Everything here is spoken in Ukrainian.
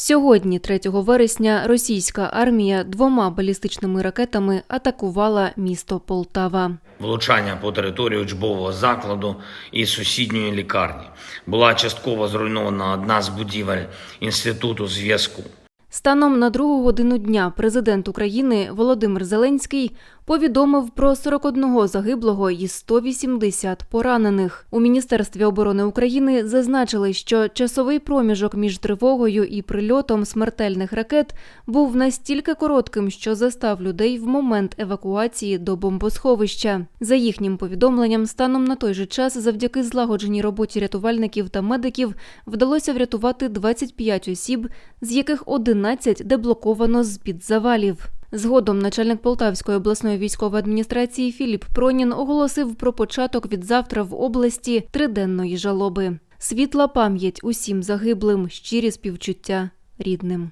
Сьогодні, 3 вересня, російська армія двома балістичними ракетами атакувала місто Полтава. влучання по території учбового закладу і сусідньої лікарні. Була частково зруйнована одна з будівель Інституту зв'язку. Станом на другу годину дня президент України Володимир Зеленський повідомив про 41 загиблого і 180 поранених. У Міністерстві оборони України зазначили, що часовий проміжок між тривогою і прильотом смертельних ракет був настільки коротким, що застав людей в момент евакуації до бомбосховища. За їхнім повідомленням, станом на той же час, завдяки злагодженій роботі рятувальників та медиків, вдалося врятувати 25 осіб, з яких 11 деблоковано з-під завалів. Згодом начальник Полтавської обласної військової адміністрації Філіп Пронін оголосив про початок від завтра в області триденної жалоби. Світла пам'ять усім загиблим, щирі співчуття рідним.